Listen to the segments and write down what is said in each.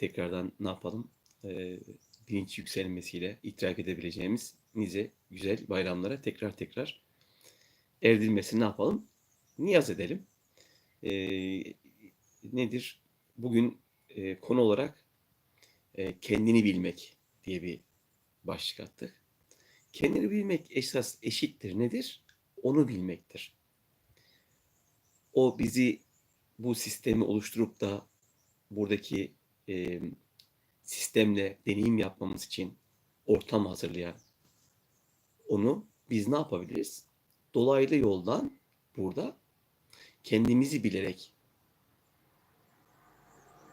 tekrardan ne yapalım? Ee, bilinç yükselmesiyle idrak edebileceğimiz nice güzel bayramlara tekrar tekrar erdirmesini ne yapalım? Niyaz edelim. Ee, nedir? Bugün e, konu olarak e, kendini bilmek diye bir başlık attık. Kendini bilmek esas eşittir nedir? Onu bilmektir. O bizi bu sistemi oluşturup da buradaki e, sistemle deneyim yapmamız için ortam hazırlayan onu biz ne yapabiliriz? Dolaylı yoldan burada kendimizi bilerek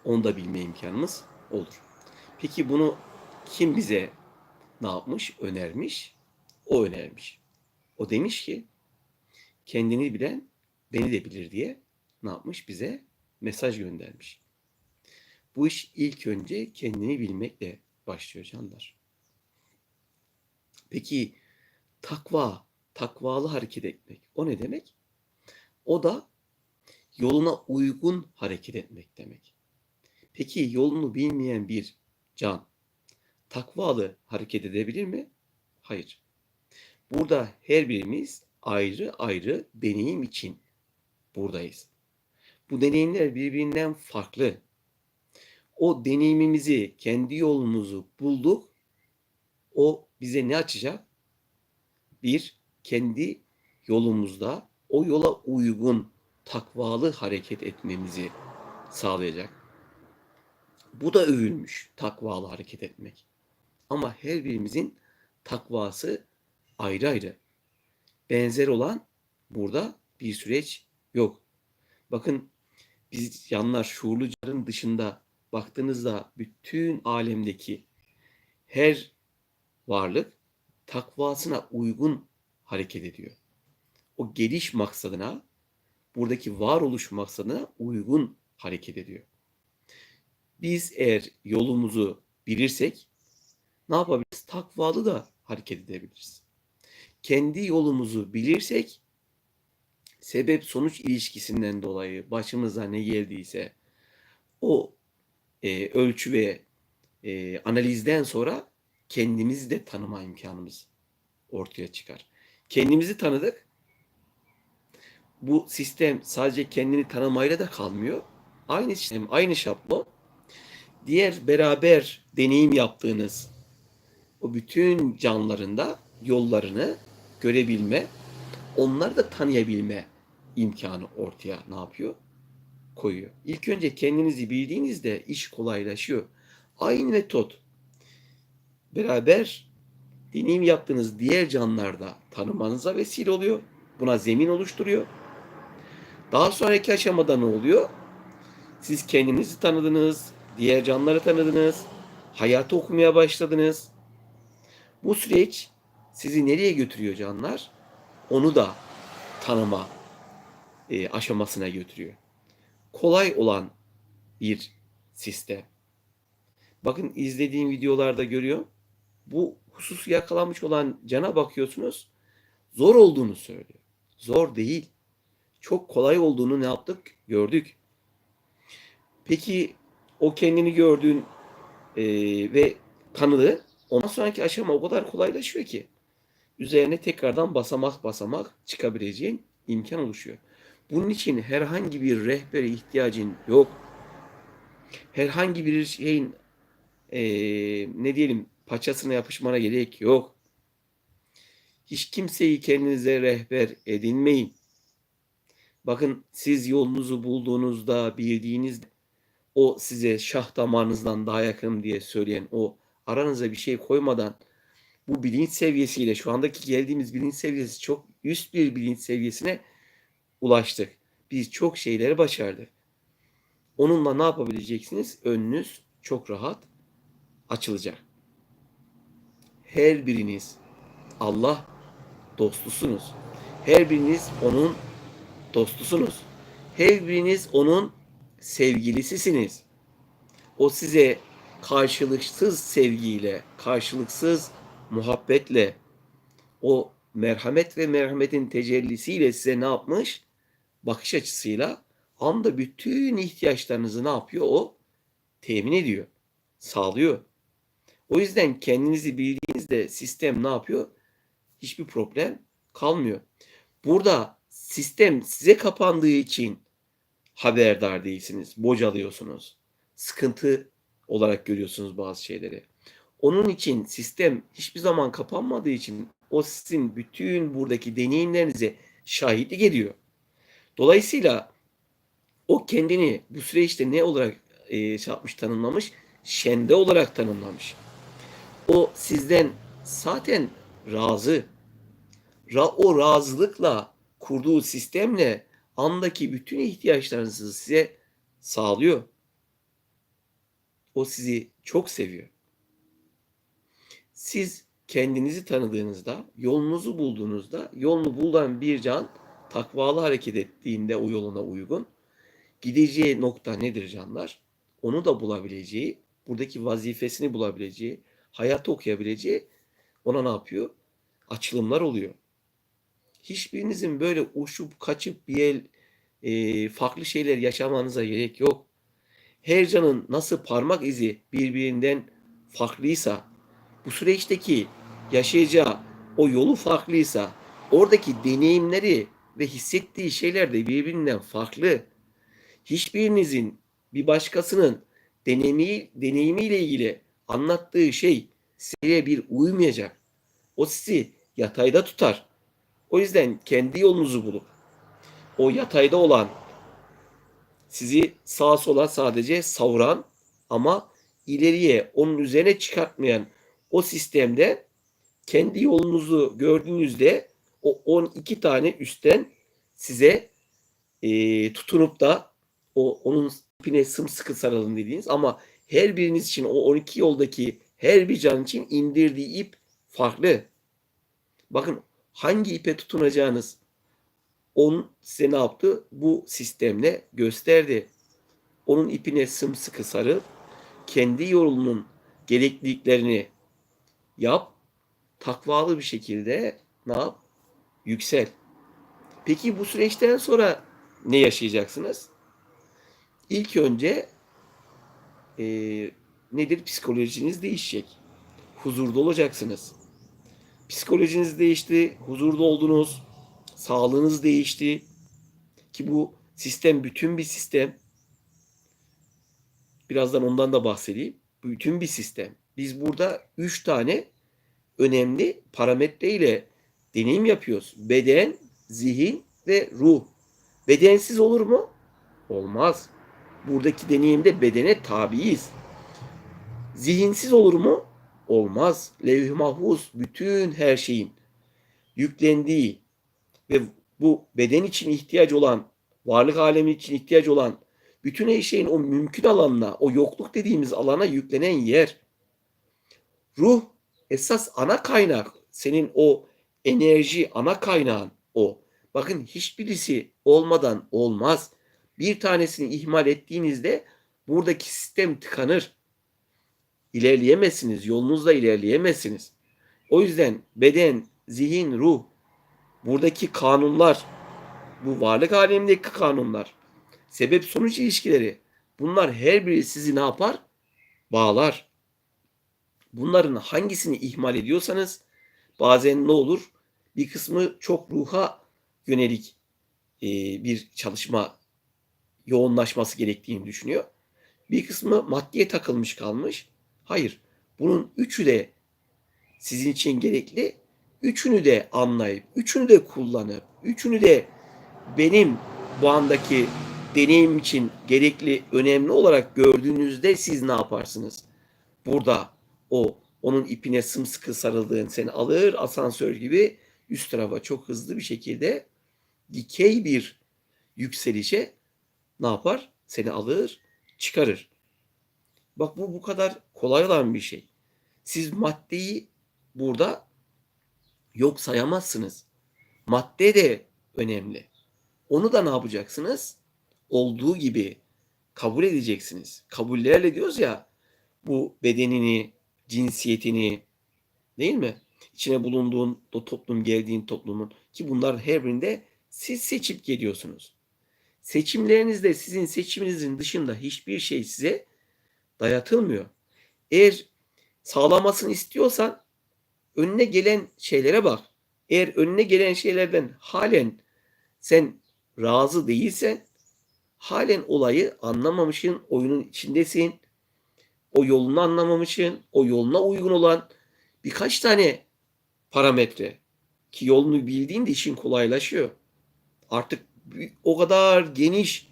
onu da bilme imkanımız olur. Peki bunu kim bize ne yapmış? Önermiş. O önermiş. O demiş ki kendini bilen beni de bilir diye ne yapmış? Bize mesaj göndermiş. Bu iş ilk önce kendini bilmekle başlıyor canlar. Peki takva, takvalı hareket etmek o ne demek? O da yoluna uygun hareket etmek demek. Peki yolunu bilmeyen bir can takvalı hareket edebilir mi? Hayır. Burada her birimiz ayrı ayrı deneyim için buradayız. Bu deneyimler birbirinden farklı. O deneyimimizi, kendi yolumuzu bulduk. O bize ne açacak? Bir, kendi yolumuzda o yola uygun takvalı hareket etmemizi sağlayacak. Bu da övülmüş takvalı hareket etmek. Ama her birimizin takvası ayrı ayrı. Benzer olan burada bir süreç yok. Bakın biz yanlar şuurluların dışında baktığınızda bütün alemdeki her varlık takvasına uygun hareket ediyor. O geliş maksadına, buradaki varoluş maksadına uygun hareket ediyor. Biz eğer yolumuzu bilirsek ne yapabiliriz? Takvalı da hareket edebiliriz. Kendi yolumuzu bilirsek sebep sonuç ilişkisinden dolayı başımıza ne geldiyse o e, ölçü ve e, analizden sonra kendimizi de tanıma imkanımız ortaya çıkar. Kendimizi tanıdık. Bu sistem sadece kendini tanımayla da kalmıyor. Aynı sistem, aynı şablon. Diğer beraber deneyim yaptığınız o bütün canlarında yollarını görebilme, onları da tanıyabilme imkanı ortaya ne yapıyor? Koyuyor. İlk önce kendinizi bildiğinizde iş kolaylaşıyor. Aynı metot beraber deneyim yaptığınız diğer canlarda tanımanıza vesile oluyor. Buna zemin oluşturuyor. Daha sonraki aşamada ne oluyor? Siz kendinizi tanıdınız, diğer canları tanıdınız, hayatı okumaya başladınız. Bu süreç sizi nereye götürüyor canlar? Onu da tanıma e, aşamasına götürüyor. Kolay olan bir sistem. Bakın izlediğim videolarda görüyor. Bu hususu yakalanmış olan cana bakıyorsunuz. Zor olduğunu söylüyor. Zor değil. Çok kolay olduğunu ne yaptık? Gördük. Peki o kendini gördüğün e, ve tanıdı. Ondan sonraki aşama o kadar kolaylaşıyor ki. Üzerine tekrardan basamak basamak çıkabileceğin imkan oluşuyor. Bunun için herhangi bir rehbere ihtiyacın yok. Herhangi bir şeyin e, ne diyelim paçasına yapışmana gerek yok. Hiç kimseyi kendinize rehber edinmeyin. Bakın siz yolunuzu bulduğunuzda, bildiğinizde o size şah damarınızdan daha yakın diye söyleyen o aranıza bir şey koymadan bu bilinç seviyesiyle şu andaki geldiğimiz bilinç seviyesi çok üst bir bilinç seviyesine ulaştık. Biz çok şeyleri başardık. Onunla ne yapabileceksiniz? Önünüz çok rahat açılacak. Her biriniz Allah dostusunuz. Her biriniz onun dostusunuz. Her biriniz onun sevgilisisiniz. O size karşılıksız sevgiyle, karşılıksız muhabbetle, o merhamet ve merhametin tecellisiyle size ne yapmış? Bakış açısıyla anda bütün ihtiyaçlarınızı ne yapıyor o? Temin ediyor. sağlıyor. O yüzden kendinizi bildiğinizde sistem ne yapıyor? Hiçbir problem kalmıyor. Burada sistem size kapandığı için haberdar değilsiniz, bocalıyorsunuz. Sıkıntı olarak görüyorsunuz bazı şeyleri. Onun için sistem hiçbir zaman kapanmadığı için o sizin bütün buradaki deneyimlerinize şahitlik ediyor. Dolayısıyla o kendini bu süreçte ne olarak e, şey yapmış, tanımlamış? Şende olarak tanımlamış. O sizden zaten razı. Ra, o razılıkla kurduğu sistemle andaki bütün ihtiyaçlarınızı size sağlıyor. O sizi çok seviyor. Siz kendinizi tanıdığınızda, yolunuzu bulduğunuzda, yolunu bulan bir can takvalı hareket ettiğinde o yoluna uygun gideceği nokta nedir canlar? Onu da bulabileceği, buradaki vazifesini bulabileceği, hayatı okuyabileceği ona ne yapıyor? Açılımlar oluyor. Hiçbirinizin böyle uçup kaçıp bir el e, farklı şeyler yaşamanıza gerek yok. Her canın nasıl parmak izi birbirinden farklıysa, bu süreçteki yaşayacağı o yolu farklıysa, oradaki deneyimleri ve hissettiği şeyler de birbirinden farklı. Hiçbirinizin bir başkasının deneyimi, deneyimiyle ilgili anlattığı şey size bir uymayacak. O sizi yatayda tutar. O yüzden kendi yolunuzu bulup o yatayda olan sizi sağa sola sadece savuran ama ileriye onun üzerine çıkartmayan o sistemde kendi yolunuzu gördüğünüzde o 12 tane üstten size e, tutunup da o onun ipine sımsıkı sarılın dediğiniz ama her biriniz için o 12 yoldaki her bir can için indirdiği ip farklı. Bakın hangi ipe tutunacağınız onun size ne yaptı? Bu sistemle gösterdi. Onun ipine sımsıkı sarıl, kendi yolunun gerekliliklerini yap, takvalı bir şekilde ne yap? Yüksel. Peki bu süreçten sonra ne yaşayacaksınız? İlk önce e, nedir? Psikolojiniz değişecek. Huzurda olacaksınız. Psikolojiniz değişti, huzurda oldunuz, sağlığınız değişti. Ki bu sistem bütün bir sistem. Birazdan ondan da bahsedeyim. Bütün bir sistem. Biz burada üç tane önemli parametre ile deneyim yapıyoruz. Beden, zihin ve ruh. Bedensiz olur mu? Olmaz. Buradaki deneyimde bedene tabiiz. Zihinsiz olur mu? Olmaz. Levh-i mahfuz bütün her şeyin yüklendiği ve bu beden için ihtiyaç olan, varlık alemi için ihtiyaç olan bütün her şeyin o mümkün alanına, o yokluk dediğimiz alana yüklenen yer. Ruh esas ana kaynak. Senin o enerji ana kaynağın o. Bakın hiçbirisi olmadan olmaz. Bir tanesini ihmal ettiğinizde buradaki sistem tıkanır. İlerleyemezsiniz. Yolunuzda ilerleyemezsiniz. O yüzden beden, zihin, ruh buradaki kanunlar, bu varlık alemindeki kanunlar, sebep sonuç ilişkileri bunlar her biri sizi ne yapar? Bağlar. Bunların hangisini ihmal ediyorsanız bazen ne olur? Bir kısmı çok ruha yönelik e, bir çalışma yoğunlaşması gerektiğini düşünüyor. Bir kısmı maddeye takılmış kalmış. Hayır. Bunun üçü de sizin için gerekli. Üçünü de anlayıp, üçünü de kullanıp, üçünü de benim bu andaki deneyim için gerekli, önemli olarak gördüğünüzde siz ne yaparsınız? Burada o onun ipine sımsıkı sarıldığın seni alır asansör gibi üst tarafa çok hızlı bir şekilde dikey bir yükselişe ne yapar? Seni alır, çıkarır. Bak bu bu kadar kolay olan bir şey. Siz maddeyi burada yok sayamazsınız. Madde de önemli. Onu da ne yapacaksınız? Olduğu gibi kabul edeceksiniz. Kabullerle diyoruz ya bu bedenini, cinsiyetini değil mi? İçine bulunduğun o toplum, geldiğin toplumun ki bunların her birinde siz seçip geliyorsunuz. Seçimlerinizde sizin seçiminizin dışında hiçbir şey size dayatılmıyor. Eğer sağlamasını istiyorsan önüne gelen şeylere bak. Eğer önüne gelen şeylerden halen sen razı değilsen halen olayı anlamamışsın, oyunun içindesin. O yolunu anlamamışsın, o yoluna uygun olan birkaç tane parametre ki yolunu bildiğinde işin kolaylaşıyor. Artık o kadar geniş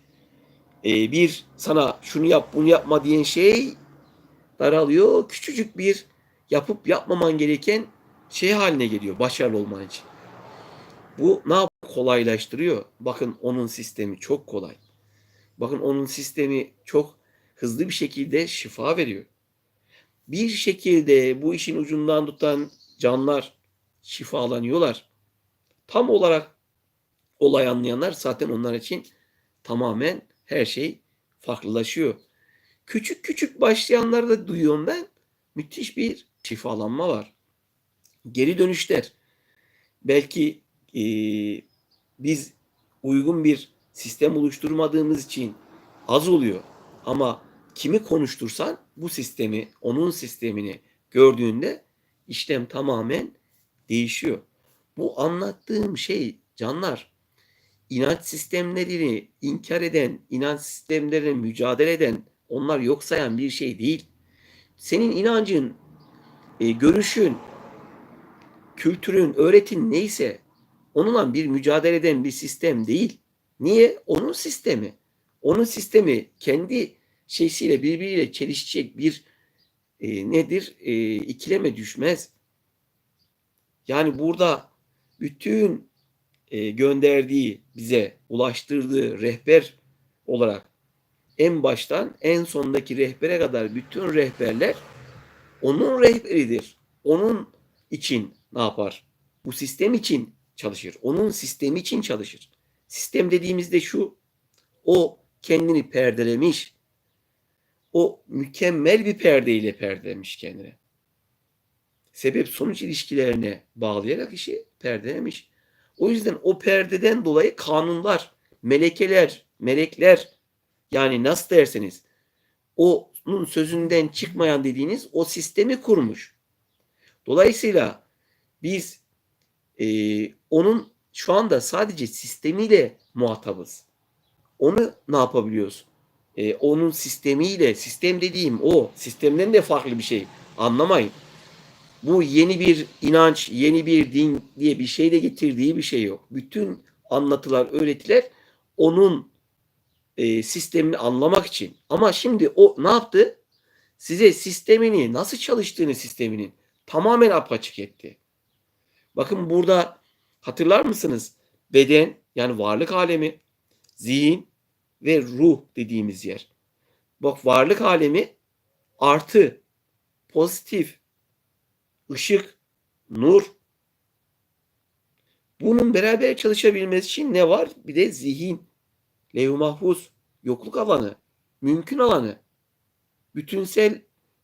e, bir sana şunu yap bunu yapma diyen şey daralıyor. Küçücük bir yapıp yapmaman gereken şey haline geliyor başarılı olman için. Bu ne yap kolaylaştırıyor. Bakın onun sistemi çok kolay. Bakın onun sistemi çok hızlı bir şekilde şifa veriyor. Bir şekilde bu işin ucundan tutan canlar şifalanıyorlar. Tam olarak olay anlayanlar zaten onlar için tamamen her şey farklılaşıyor. Küçük küçük başlayanları da duyuyorum ben. Müthiş bir şifalanma var. Geri dönüşler. Belki eee, biz uygun bir sistem oluşturmadığımız için az oluyor. Ama kimi konuştursan bu sistemi, onun sistemini gördüğünde işlem tamamen değişiyor. Bu anlattığım şey canlar inanç sistemlerini inkar eden, inanç sistemlerine mücadele eden, onlar yok sayan bir şey değil. Senin inancın, e, görüşün, kültürün, öğretin neyse onunla bir mücadele eden bir sistem değil. Niye? Onun sistemi. Onun sistemi kendi şeysiyle birbiriyle çelişecek bir e, nedir? E, ikileme düşmez. Yani burada bütün e, gönderdiği bize ulaştırdığı rehber olarak en baştan en sondaki rehbere kadar bütün rehberler onun rehberidir. Onun için ne yapar? Bu sistem için çalışır. Onun sistemi için çalışır. Sistem dediğimizde şu. O kendini perdelemiş. O mükemmel bir perdeyle perdelemiş kendini. Sebep sonuç ilişkilerine bağlayarak işi perdelemiş. O yüzden o perdeden dolayı kanunlar, melekeler, melekler yani nasıl derseniz onun sözünden çıkmayan dediğiniz o sistemi kurmuş. Dolayısıyla biz e, onun şu anda sadece sistemiyle muhatabız. Onu ne yapabiliyoruz? E, onun sistemiyle, sistem dediğim o, sistemden de farklı bir şey. Anlamayın. Bu yeni bir inanç, yeni bir din diye bir şey de getirdiği bir şey yok. Bütün anlatılar, öğretiler onun e, sistemini anlamak için. Ama şimdi o ne yaptı? Size sistemini, nasıl çalıştığını sisteminin tamamen apaçık etti. Bakın burada hatırlar mısınız? Beden yani varlık alemi, zihin ve ruh dediğimiz yer. Bak varlık alemi artı, pozitif, ışık, nur. Bunun beraber çalışabilmesi için ne var? Bir de zihin, levh-i mahfuz, yokluk alanı, mümkün alanı, bütünsel,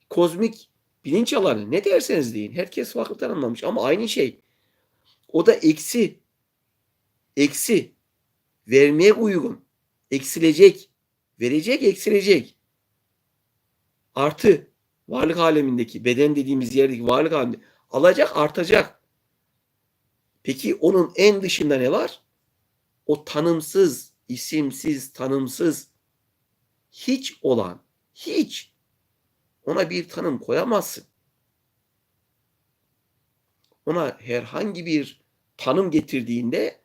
kozmik bilinç alanı. Ne derseniz deyin. Herkes farklı tanımlamış ama aynı şey. O da eksi. Eksi. Vermeye uygun. Eksilecek. Verecek, eksilecek. Artı. Varlık alemindeki, beden dediğimiz yerdeki varlık aleminde alacak, artacak. Peki onun en dışında ne var? O tanımsız, isimsiz, tanımsız, hiç olan, hiç ona bir tanım koyamazsın. Ona herhangi bir tanım getirdiğinde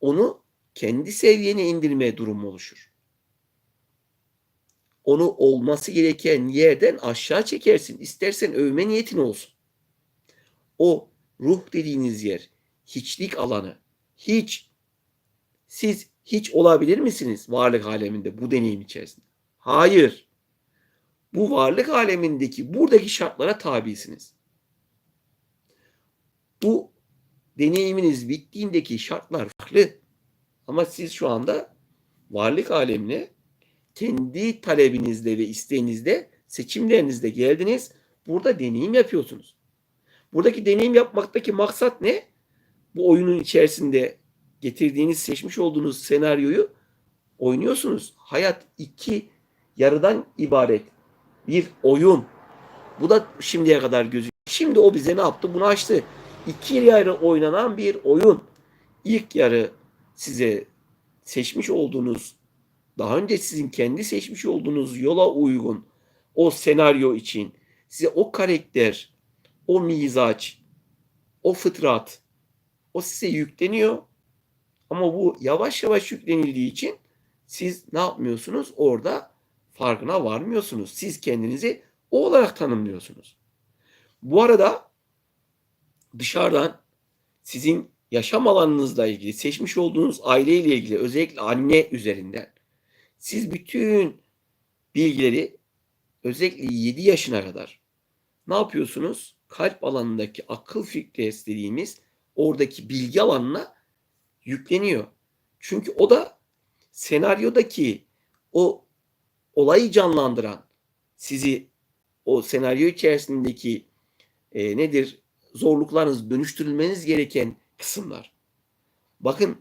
onu kendi seviyene indirme durumu oluşur. Onu olması gereken yerden aşağı çekersin. İstersen övme niyetin olsun. O ruh dediğiniz yer, hiçlik alanı, hiç. Siz hiç olabilir misiniz varlık aleminde bu deneyim içerisinde? Hayır. Bu varlık alemindeki buradaki şartlara tabisiniz. Bu deneyiminiz bittiğindeki şartlar farklı. Ama siz şu anda varlık alemine kendi talebinizle ve isteğinizle, seçimlerinizle geldiniz. Burada deneyim yapıyorsunuz. Buradaki deneyim yapmaktaki maksat ne? Bu oyunun içerisinde getirdiğiniz, seçmiş olduğunuz senaryoyu oynuyorsunuz. Hayat iki yarıdan ibaret bir oyun. Bu da şimdiye kadar gözü. Şimdi o bize ne yaptı? Bunu açtı. İki yarı oynanan bir oyun. İlk yarı size seçmiş olduğunuz, daha önce sizin kendi seçmiş olduğunuz yola uygun o senaryo için size o karakter, o mizaç, o fıtrat, o size yükleniyor. Ama bu yavaş yavaş yüklenildiği için siz ne yapmıyorsunuz? Orada farkına varmıyorsunuz. Siz kendinizi o olarak tanımlıyorsunuz. Bu arada dışarıdan sizin yaşam alanınızla ilgili, seçmiş olduğunuz aileyle ilgili, özellikle anne üzerinden siz bütün bilgileri özellikle 7 yaşına kadar ne yapıyorsunuz? Kalp alanındaki akıl filtresi dediğimiz oradaki bilgi alanına yükleniyor. Çünkü o da senaryodaki o olayı canlandıran sizi o senaryo içerisindeki e, nedir zorluklarınız dönüştürülmeniz gereken kısımlar. Bakın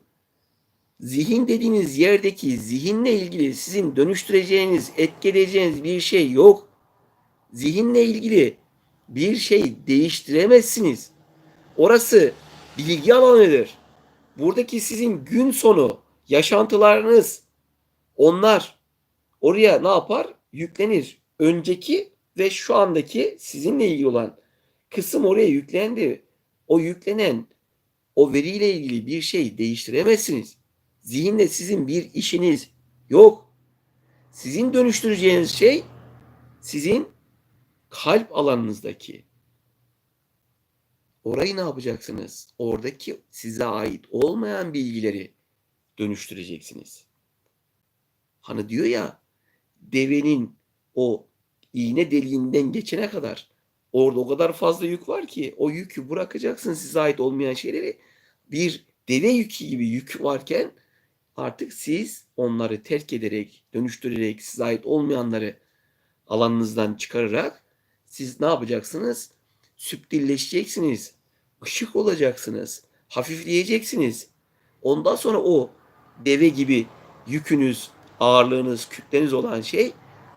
zihin dediğiniz yerdeki zihinle ilgili sizin dönüştüreceğiniz, etkileyeceğiniz bir şey yok. Zihinle ilgili bir şey değiştiremezsiniz. Orası bilgi alanıdır. Buradaki sizin gün sonu yaşantılarınız onlar oraya ne yapar? Yüklenir. Önceki ve şu andaki sizinle ilgili olan kısım oraya yüklendi. O yüklenen o veriyle ilgili bir şey değiştiremezsiniz. Zihinle sizin bir işiniz yok. Sizin dönüştüreceğiniz şey sizin kalp alanınızdaki. Orayı ne yapacaksınız? Oradaki size ait olmayan bilgileri dönüştüreceksiniz. Hani diyor ya devenin o iğne deliğinden geçene kadar orada o kadar fazla yük var ki o yükü bırakacaksın size ait olmayan şeyleri. Bir deve yükü gibi yük varken artık siz onları terk ederek, dönüştürerek, size ait olmayanları alanınızdan çıkararak siz ne yapacaksınız? Süptilleşeceksiniz. Işık olacaksınız. Hafifleyeceksiniz. Ondan sonra o deve gibi yükünüz, ağırlığınız, kütleniz olan şey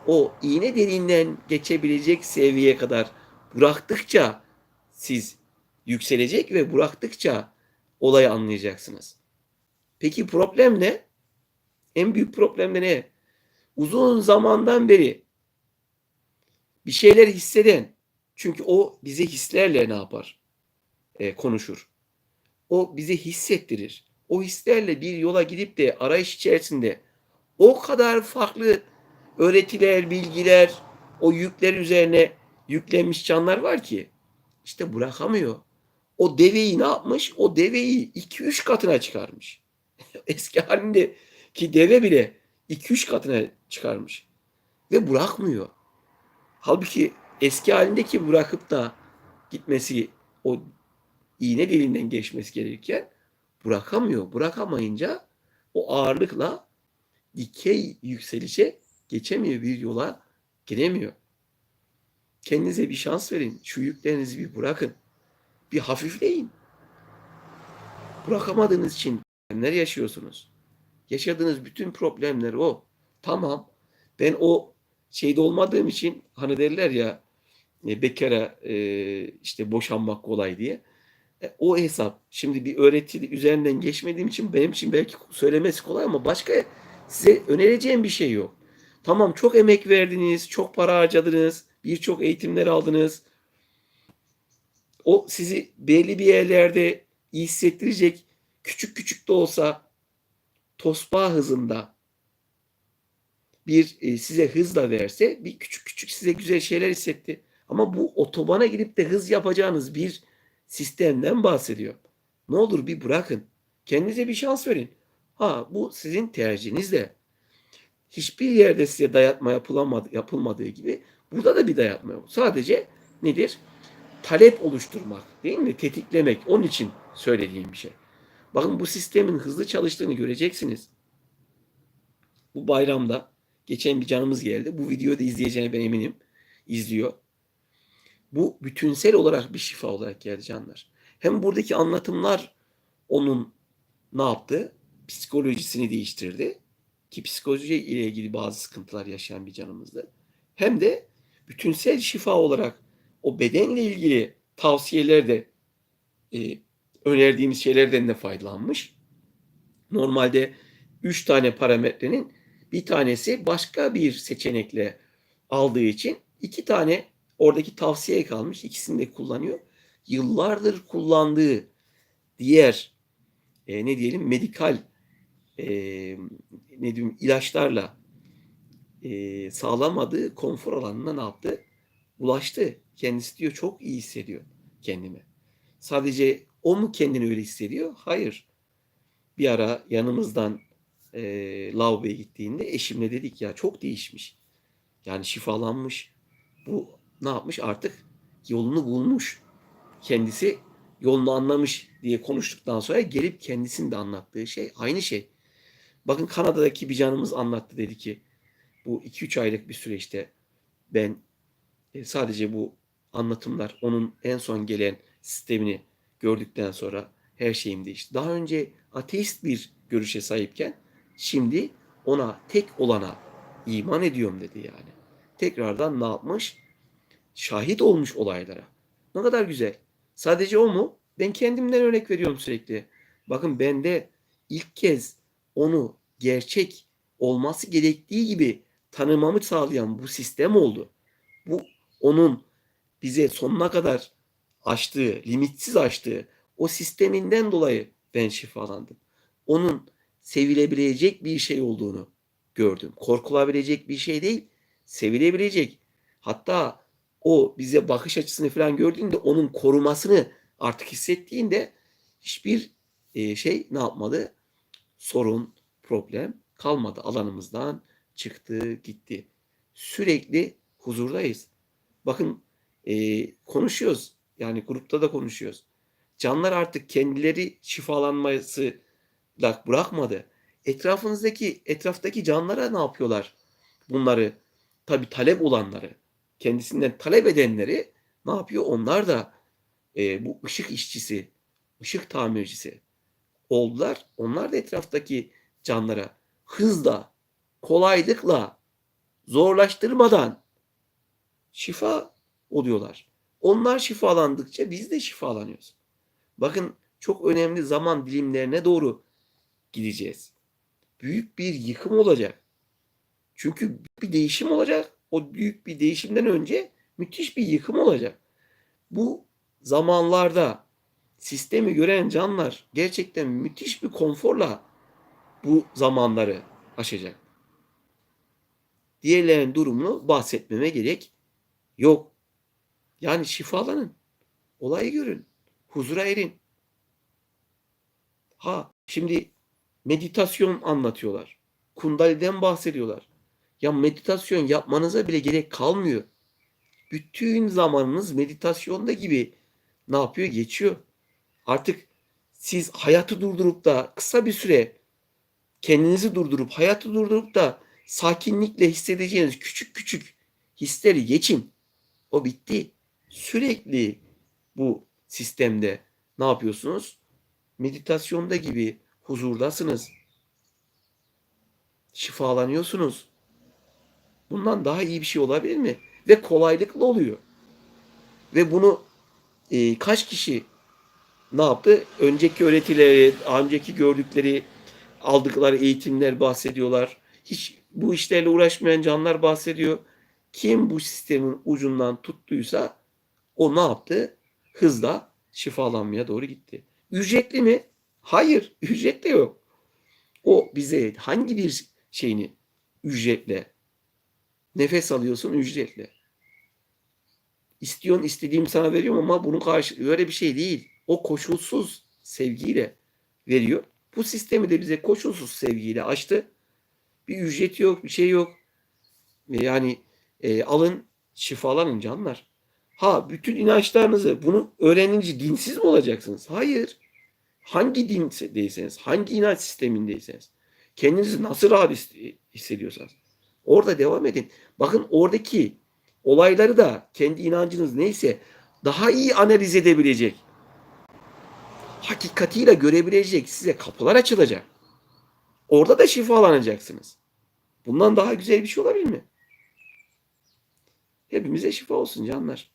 o iğne deliğinden geçebilecek seviyeye kadar bıraktıkça siz yükselecek ve bıraktıkça olayı anlayacaksınız. Peki problem ne? En büyük problem de ne? Uzun zamandan beri bir şeyler hisseden, çünkü o bize hislerle ne yapar? E, konuşur. O bize hissettirir. O hislerle bir yola gidip de arayış içerisinde o kadar farklı öğretiler, bilgiler, o yükler üzerine yüklenmiş canlar var ki işte bırakamıyor. O deveyi ne yapmış? O deveyi 2-3 katına çıkarmış. Eski halindeki deve bile 2-3 katına çıkarmış. Ve bırakmıyor. Halbuki eski halindeki bırakıp da gitmesi o iğne deliğinden geçmesi gerekirken bırakamıyor. Bırakamayınca o ağırlıkla dikey yükselişe geçemiyor bir yola giremiyor. Kendinize bir şans verin. Şu yüklerinizi bir bırakın. Bir hafifleyin. Bırakamadığınız için problemler yaşıyorsunuz. Yaşadığınız bütün problemler o. Tamam. Ben o şeyde olmadığım için hani derler ya e, bekara e, işte boşanmak kolay diye. E, o hesap. Şimdi bir öğreti üzerinden geçmediğim için benim için belki söylemesi kolay ama başka size önereceğim bir şey yok. Tamam çok emek verdiniz, çok para harcadınız, birçok eğitimler aldınız. O sizi belli bir yerlerde iyi hissettirecek küçük küçük de olsa tosbağa hızında bir e, size hızla verse bir küçük küçük size güzel şeyler hissetti. Ama bu otobana gidip de hız yapacağınız bir sistemden bahsediyor. Ne olur bir bırakın. Kendinize bir şans verin. Ha bu sizin tercihiniz de. Hiçbir yerde size dayatma yapılamadı, yapılmadığı gibi burada da bir dayatma yok. Sadece nedir? Talep oluşturmak değil mi? Tetiklemek. Onun için söylediğim bir şey. Bakın bu sistemin hızlı çalıştığını göreceksiniz. Bu bayramda geçen bir canımız geldi. Bu videoyu da izleyeceğine ben eminim. İzliyor. Bu bütünsel olarak bir şifa olarak geldi canlar. Hem buradaki anlatımlar onun ne yaptı? Psikolojisini değiştirdi. Ki psikoloji ile ilgili bazı sıkıntılar yaşayan bir canımızdı. Hem de bütünsel şifa olarak o bedenle ilgili tavsiyeler de e, önerdiğimiz şeylerden de faydalanmış. Normalde 3 tane parametrenin bir tanesi başka bir seçenekle aldığı için iki tane oradaki tavsiye kalmış. İkisini de kullanıyor. Yıllardır kullandığı diğer e, ne diyelim medikal e, ne diyeyim ilaçlarla e, sağlamadığı konfor alanına ne yaptı? Ulaştı. Kendisi diyor çok iyi hissediyor kendimi. Sadece o mu kendini öyle hissediyor? Hayır. Bir ara yanımızdan e, lavaboya gittiğinde eşimle dedik ya çok değişmiş. Yani şifalanmış. Bu ne yapmış? Artık yolunu bulmuş. Kendisi yolunu anlamış diye konuştuktan sonra gelip kendisinin de anlattığı şey aynı şey. Bakın Kanada'daki bir canımız anlattı dedi ki bu 2-3 aylık bir süreçte ben e, sadece bu anlatımlar onun en son gelen sistemini gördükten sonra her şeyim değişti. Daha önce ateist bir görüşe sahipken şimdi ona tek olana iman ediyorum dedi yani. Tekrardan ne yapmış? Şahit olmuş olaylara. Ne kadar güzel. Sadece o mu? Ben kendimden örnek veriyorum sürekli. Bakın bende ilk kez onu gerçek olması gerektiği gibi tanımamı sağlayan bu sistem oldu. Bu onun bize sonuna kadar açtığı, limitsiz açtığı o sisteminden dolayı ben şifalandım. Onun sevilebilecek bir şey olduğunu gördüm. Korkulabilecek bir şey değil, sevilebilecek. Hatta o bize bakış açısını falan gördüğünde onun korumasını artık hissettiğinde hiçbir e, şey ne yapmadı? Sorun, problem kalmadı. Alanımızdan çıktı, gitti. Sürekli huzurdayız. Bakın e, konuşuyoruz. Yani grupta da konuşuyoruz. Canlar artık kendileri şifalanması da bırakmadı. Etrafınızdaki etraftaki canlara ne yapıyorlar? Bunları tabi talep olanları, kendisinden talep edenleri ne yapıyor? Onlar da e, bu ışık işçisi, ışık tamircisi oldular. Onlar da etraftaki canlara hızla, kolaylıkla, zorlaştırmadan şifa oluyorlar. Onlar şifalandıkça biz de şifalanıyoruz. Bakın çok önemli zaman dilimlerine doğru gideceğiz. Büyük bir yıkım olacak. Çünkü bir değişim olacak. O büyük bir değişimden önce müthiş bir yıkım olacak. Bu zamanlarda sistemi gören canlar gerçekten müthiş bir konforla bu zamanları aşacak. Diğerlerin durumunu bahsetmeme gerek yok. Yani şifalanın. Olayı görün. Huzura erin. Ha şimdi meditasyon anlatıyorlar. Kundali'den bahsediyorlar. Ya meditasyon yapmanıza bile gerek kalmıyor. Bütün zamanınız meditasyonda gibi ne yapıyor? Geçiyor. Artık siz hayatı durdurup da kısa bir süre kendinizi durdurup hayatı durdurup da sakinlikle hissedeceğiniz küçük küçük hisleri geçin. O bitti. Sürekli bu sistemde ne yapıyorsunuz? Meditasyonda gibi huzurdasınız. Şifalanıyorsunuz. Bundan daha iyi bir şey olabilir mi? Ve kolaylıkla oluyor. Ve bunu e, kaç kişi ne yaptı? Önceki öğretileri, önceki gördükleri, aldıkları eğitimler bahsediyorlar. Hiç bu işlerle uğraşmayan canlar bahsediyor. Kim bu sistemin ucundan tuttuysa o ne yaptı? Hızla şifalanmaya doğru gitti. Ücretli mi? Hayır, ücret de yok. O bize hangi bir şeyini ücretle nefes alıyorsun ücretle. İstiyorsun istediğim sana veriyorum ama bunun karşı öyle bir şey değil. O koşulsuz sevgiyle veriyor. Bu sistemi de bize koşulsuz sevgiyle açtı. Bir ücret yok, bir şey yok. Yani e, alın şifalanın canlar. Ha bütün inançlarınızı bunu öğrenince dinsiz mi olacaksınız? Hayır. Hangi dindeyseniz, hangi inanç sistemindeyseniz, kendinizi nasıl rahat hissediyorsanız orada devam edin. Bakın oradaki olayları da kendi inancınız neyse daha iyi analiz edebilecek, hakikatiyle görebilecek size kapılar açılacak. Orada da şifalanacaksınız. Bundan daha güzel bir şey olabilir mi? Hepimize şifa olsun canlar.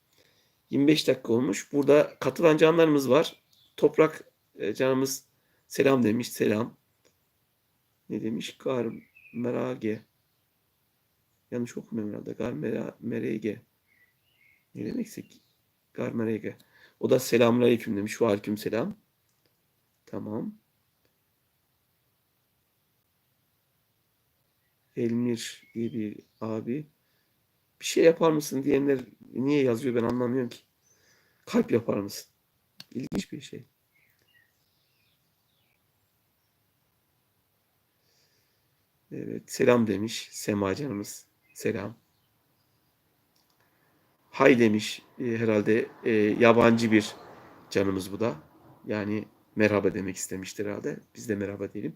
25 dakika olmuş. Burada katılan canlarımız var. Toprak e, canımız selam demiş. Selam. Ne demiş? Gar merage. Yanlış okumuyorum herhalde. Gar mera, merege. Ne demekse Gar merege. O da selamun aleyküm demiş. Ve aleyküm selam. Tamam. Elmir diye bir abi. Bir şey yapar mısın diyenler niye yazıyor ben anlamıyorum ki. Kalp yapar mısın? İlginç bir şey. Evet, selam demiş Sema canımız. Selam. Hay demiş e, herhalde e, yabancı bir canımız bu da. Yani merhaba demek istemiştir herhalde. Biz de merhaba diyelim.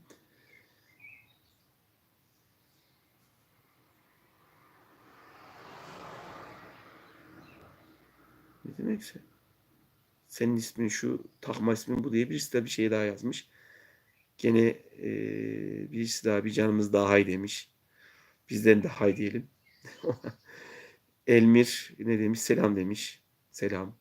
Ne demekse. Senin ismin şu, takma ismin bu diye birisi de bir şey daha yazmış. Gene e, birisi daha bir canımız daha hay demiş. Bizden de hay diyelim. Elmir ne demiş? Selam demiş. Selam.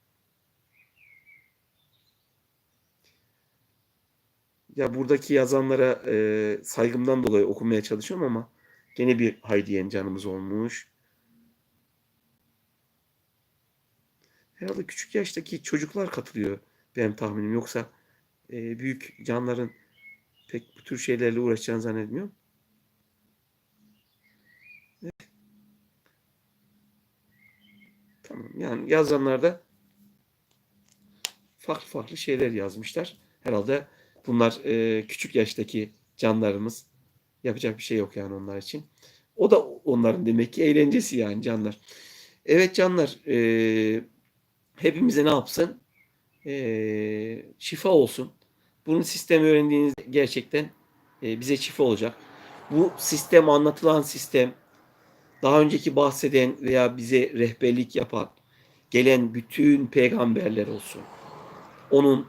Ya buradaki yazanlara e, saygımdan dolayı okumaya çalışıyorum ama gene bir hay diyen canımız olmuş. Herhalde küçük yaştaki çocuklar katılıyor benim tahminim. Yoksa e, büyük canların pek bu tür şeylerle uğraşacağını zannetmiyorum. Evet. Tamam. Yani yazanlar da farklı farklı şeyler yazmışlar. Herhalde bunlar e, küçük yaştaki canlarımız. Yapacak bir şey yok yani onlar için. O da onların demek ki eğlencesi yani canlar. Evet canlar. E, hepimize ne yapsın? E, şifa olsun. Bunun sistemi öğrendiğiniz gerçekten e, bize şifa olacak. Bu sistem anlatılan sistem daha önceki bahseden veya bize rehberlik yapan gelen bütün peygamberler olsun. Onun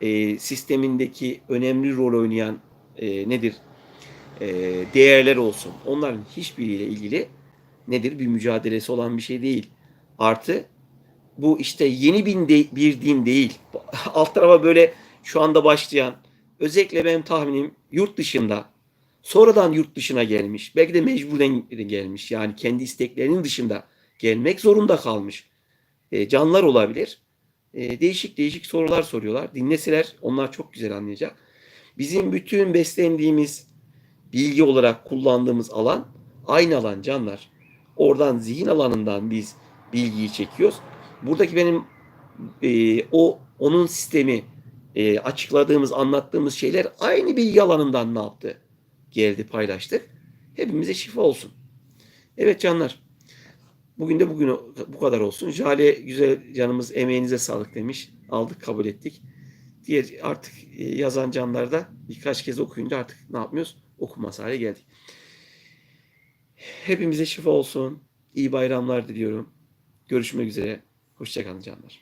e, sistemindeki önemli rol oynayan e, nedir? E, değerler olsun. Onların hiçbiriyle ilgili nedir? Bir mücadelesi olan bir şey değil. Artı bu işte yeni bir, de, bir din değil. Alt tarafa böyle şu anda başlayan özellikle benim tahminim yurt dışında sonradan yurt dışına gelmiş. Belki de mecburen gelmiş. Yani kendi isteklerinin dışında gelmek zorunda kalmış. E, canlar olabilir. E, değişik değişik sorular soruyorlar. Dinleseler onlar çok güzel anlayacak. Bizim bütün beslendiğimiz bilgi olarak kullandığımız alan aynı alan canlar. Oradan zihin alanından biz bilgiyi çekiyoruz. Buradaki benim e, o onun sistemi e, açıkladığımız, anlattığımız şeyler aynı bilgi alanından ne yaptı? Geldi, paylaştık. Hepimize şifa olsun. Evet canlar. Bugün de bugün bu kadar olsun. Jale güzel canımız emeğinize sağlık demiş. Aldık, kabul ettik. Diğer artık e, yazan canlar da birkaç kez okuyunca artık ne yapmıyoruz? Okumaz hale geldik. Hepimize şifa olsun. İyi bayramlar diliyorum. Görüşmek üzere. Hoşçakalın canlar.